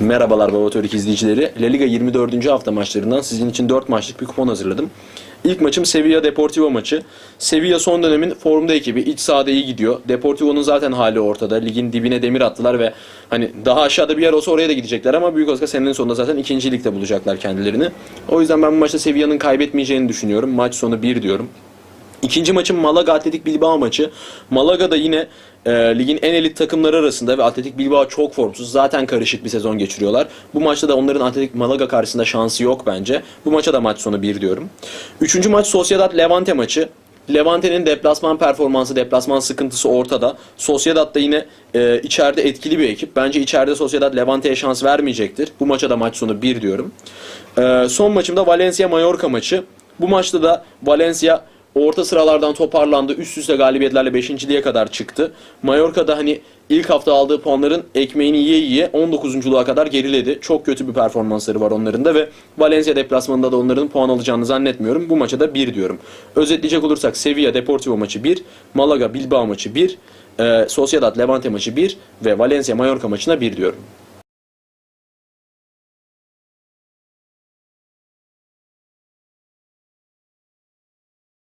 Merhabalar Baba Törik izleyicileri. La Liga 24. hafta maçlarından sizin için 4 maçlık bir kupon hazırladım. İlk maçım Sevilla Deportivo maçı. Sevilla son dönemin formda ekibi. iç sahada iyi gidiyor. Deportivo'nun zaten hali ortada. Ligin dibine demir attılar ve hani daha aşağıda bir yer olsa oraya da gidecekler ama büyük olsa senenin sonunda zaten ikinci ligde bulacaklar kendilerini. O yüzden ben bu maçta Sevilla'nın kaybetmeyeceğini düşünüyorum. Maç sonu 1 diyorum. İkinci maçım Malaga Atletik Bilbao maçı. Malaga da yine e, ligin en elit takımları arasında ve Atletik Bilbao çok formsuz. Zaten karışık bir sezon geçiriyorlar. Bu maçta da onların Atletik Malaga karşısında şansı yok bence. Bu maça da maç sonu 1 diyorum. Üçüncü maç Sociedad Levante maçı. Levante'nin deplasman performansı, deplasman sıkıntısı ortada. Sociedad da yine e, içeride etkili bir ekip. Bence içeride Sociedad Levante'ye şans vermeyecektir. Bu maça da maç sonu 1 diyorum. E, son maçımda Valencia-Mallorca maçı. Bu maçta da Valencia orta sıralardan toparlandı. Üst üste galibiyetlerle 5.liğe kadar çıktı. Mallorca da hani ilk hafta aldığı puanların ekmeğini yiye yiye 19.luğa kadar geriledi. Çok kötü bir performansları var onların da ve Valencia deplasmanında da onların puan alacağını zannetmiyorum. Bu maça da 1 diyorum. Özetleyecek olursak Sevilla Deportivo maçı 1, Malaga Bilbao maçı 1, e, Sociedad Levante maçı 1 ve Valencia Mallorca maçına 1 diyorum.